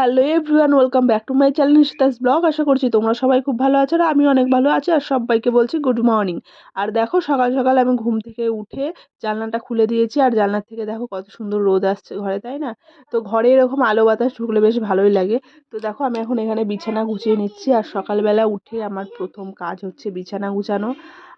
Hello everyone welcome back to my channel Nishita's vlog আশা করছি তোমরা সবাই খুব ভালো আছো আর আমি অনেক ভালো আছি আর সবাইকে বলছি গুড মর্নিং আর দেখো সকাল সকাল আমি ঘুম থেকে উঠে জানলাটা খুলে দিয়েছি আর জানলার থেকে দেখো কত সুন্দর রোদ আসছে ঘরে, তাই না? তো ঘরে এরকম আলো বাতাস ঢুকলে বেশ ভালোই লাগে। তো দেখো আমি এখন এখানে বিছানা গুছিয়ে নিচ্ছি আর সকালবেলা উঠে আমার প্রথম কাজ হচ্ছে বিছানা গুছানো।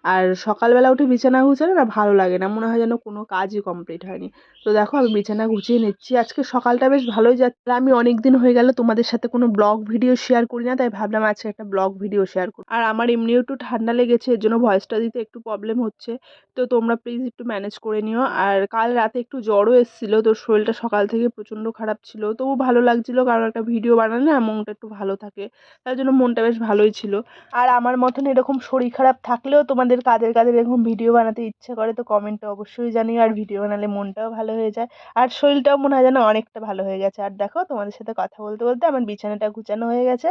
আর সকালবেলা উঠে বিছানা গুছালে না ভালো লাগে না, মনে হয় যেন কোনো কাজই কমপ্লিট হয়নি। তো দেখো আমি বিছানা গুছিয়ে নিচ্ছি, আজকে সকালটা বেশ ভালোই যাচ্ছে। আমি অনেক দিন হয়ে গেল তোমাদের সাথে কোনো ব্লগ ভিডিও শেয়ার করি না, তাই ভাবলাম আজকে একটা ব্লগ ভিডিও শেয়ার করি। আর আমার এমনিও একটু ঠান্ডা লেগেছে, এর জন্য ভয়েসটা দিতে একটু প্রবলেম হচ্ছে। তো তোমরা প্লিজ একটু ম্যানেজ করে নিও। আর কাল রাতে একটু জ্বরও এসেছিল, তো শরীরটা সকাল থেকে প্রচণ্ড খারাপ ছিল তবু ভালো লাগছিল, কারণ একটা ভিডিও বানালে না মনটা একটু ভালো থাকে। তার জন্য মনটা বেশ ভালোই ছিল। আর আমার মতন এরকম শরীর খারাপ থাকলেও তোমাদের কাদের কাদের এরকম ভিডিও বানাতে ইচ্ছে করে, তো কমেন্টে অবশ্যই জানিও। আর ভিডিও বানালে মনটাও ভালো হয়ে যায়। আর শরীরটাও মনে হয় যেন অনেকটা ভালো হয়ে গেছে। আর দেখো, তোমাদের সাথে কথা বলতে বলতে আমার বিছানাটা গুছানো হয়ে গেছে।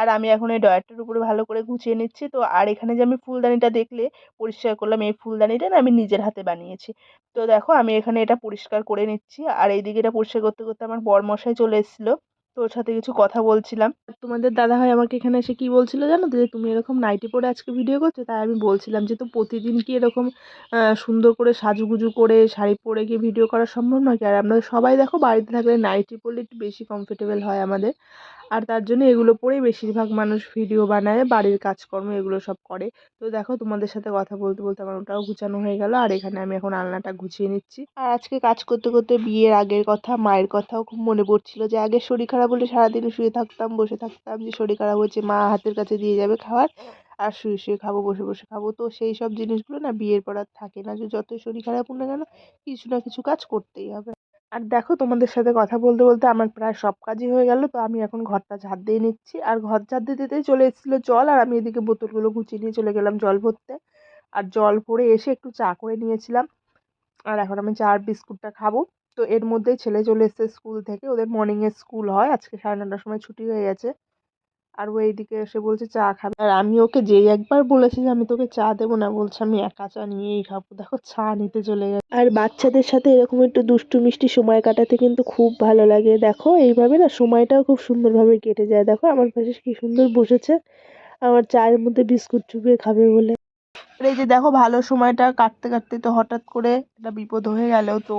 আর আমি এখন এই ডয়ারটার উপরে ভালো করে গুছিয়ে নিচ্ছি। তো আর এখানে যে আমি ফুলদানিটা দেখলে পরিষ্কার করলাম, এই ফুলদানিটা না আমি নিজের হাতে বানিয়েছি। তো দেখো, আমি এখানে এটা পরিষ্কার করে নিচ্ছি। আর এইদিকে এটা পরিষ্কার করতে করতে আমার বরমশাই চলে এসেছিল। তো ওর সাথে কিছু কথা বলছিলাম। তোমাদের দাদা ভাই আমাকে এখানে এসে কি বলছিল জানো যে তুমি এরকম নাইটি পরে আজকে ভিডিও করছ, তাই আমি বলছিলাম যে তো প্রতিদিন কি এরকম সুন্দর করে সাজুগুজু করে শাড়ি পরে গিয়ে ভিডিও করা সম্ভব নয় কি? আর আমরা সবাই দেখো বাড়িতে থাকলে নাইটি পরলে একটু বেশি কমফোর্টেবল হয় আমাদের। আর তার জন্য এগুলো পরেই বেশিরভাগ মানুষ ভিডিও বানায়, বাড়ির কাজকর্ম এগুলো সব করে। তো দেখো তোমাদের সাথে কথা বলতে বলতে আমার ওটাও গুছানো হয়ে গেল, আর এখানে আমি এখন আলনাটা গুছিয়ে নিচ্ছি। আর আজকে কাজ করতে করতে বিয়ের আগের কথা, মায়ের কথাও খুব মনে পড়ছিল যে আগে শরীর খারাপ হলে সারাদিন শুয়ে থাকতাম, বসে থাকতাম, যে শরীর খারাপ হচ্ছে মা হাতের কাছে দিয়ে যাবে খাবার, আর শুয়ে শুয়ে খাব, বসে বসে খাব। তো সেই সব জিনিসগুলো না বিয়ের পর আর থাকে না, যে যতই শরীর খারাপ হোক না কেন, কিছু না কিছু কাজ করতেই হবে। আর দেখো তোমাদের সাথে কথা বলতে বলতে আমার প্রায় সব কাজই হয়ে গেল, তো আমি এখন ঘরটা ঝাড় দিয়ে নিচ্ছি। আর ঘর ঝাড় দিতে দিতেই চলে এসেছিল জল, আর আমি এদিকে বোতলগুলো গুছিয়ে নিয়ে চলে গেলাম জল ভরতে। আর জল ভরে এসে একটু চা করে নিয়েছিলাম। আর এখন আমি চা আর বিস্কুটটা খাব। তো এর মধ্যেই ছেলে চলে এসছে স্কুল থেকে, ওদের মর্নিংয়ে স্কুল হয়, আজকে সাড়ে নটার সময় ছুটি হয়ে গেছে। আর ও এইদিকে এসে বলছে, চা খাবে? আর আমি ওকে যেই একবার বলেছি যে, আমি তোকে চা দেবো না, বলছে, আমি একা চা নিয়েই খাব। দেখো, চা নিতে চলে গেছে। আর বাচ্চাদের সাথে এরকম একটু দুষ্টু মিষ্টি সময় কাটাতে কিন্তু খুব ভালো লাগে। দেখো, এইভাবে না সময়টাও খুব সুন্দরভাবে কেটে যায়। দেখো, আমার পাশে কি সুন্দর বসেছে। আমার চায়ের মধ্যে বিস্কুট চুবিয়ে খাবে বলে। এই যে দেখো ভালো সময়টা কাটতে কাটতে তো হঠাৎ করে একটা বিপদ হয়ে গেল। তো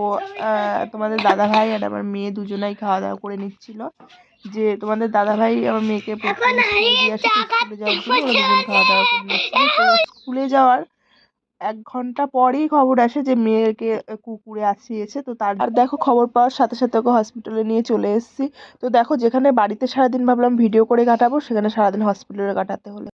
তোমাদের দাদা ভাই আর আমার মেয়ে দুজনাই খাওয়া দাওয়া করে নিচ্ছিল। যে তোমাদের দাদা ভাই আমার মেয়েকে স্কুলে যাওয়ার এক ঘণ্টা পরেই খবর আসে যে মেয়েকে কুকুরে আসিয়েছে তো তার আর দেখো খবর পাওয়ার সাথে সাথে ওকে হসপিটালে নিয়ে চলে এসেছি। তো দেখো যেখানে বাড়িতে সারাদিন ভাবলাম ভিডিও করে কাটাবো সেখানে সারাদিন হসপিটালে কাটাতে হলো।